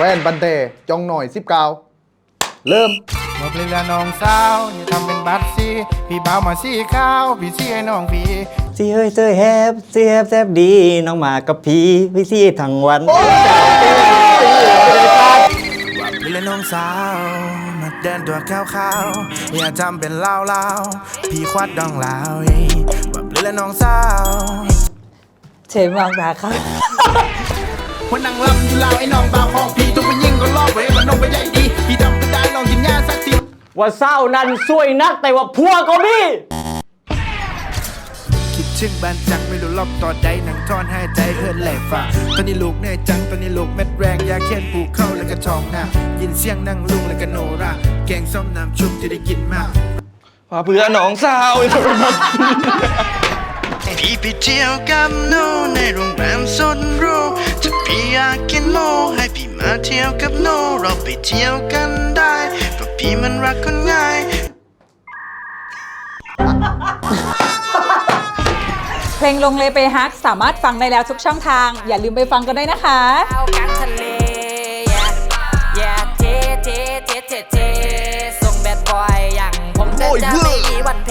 ฟนบันเทจองหน่อยสิบเก้าเริ่มบอกเลยละน้องสาวอย่าทำเป็นบัตรซีพี่บ่าวมาซีข้าวพี่ซีให้น้องพี่ซีเฮ้ยเจอแฮบซีแฮบแซบดีน้องมากับพี่พี่ซีทั้งวันว่าพี่และน้องสาวมาเดินตัวขาวๆอย่าทำเป็นเล่าเล่าๆพี่ควัดดองลาวเอ้ยว่าพี่และน้องสาวเฉยมองตาครับวันนั่งลำอยู่ลาวไอ้น้องบ่าวของพี่ ว่าเศร้านั้นสวยนักแต่ว่าพัวก็มีคิดถึงบ้านจังไม่รู้ล็อกต่อใดหนังทอนให้ใจเพื่อนแหลกฝ่าตอนนี้ลูกแน่จังตอนนี้ลูกเม็ดแรงยาเคียนปลูกเข้าแล้วก็ทองหน้ายินเสียงนั่งลุงแล้วก็โนราแกงส้มน้ำชุบที่ได้กินมากว่าเพื่อน้องสาวพี่ไปเที่ยวกับหนูในโรงแรมสุดหรูถ้าพี่อยากกินหมูให้พี่ มาเที่ยวกับโนเราไปเที่ยวกันได้เพราะพี่มันรักคนง่ายเพลงลงเลยไปฮักสามารถฟังได้แล้วทุกช่องทาง อย่าลืมไปฟังกันได้นะคะ เอาส่งแบดบอยอย่างผมจะจะมีวันเพ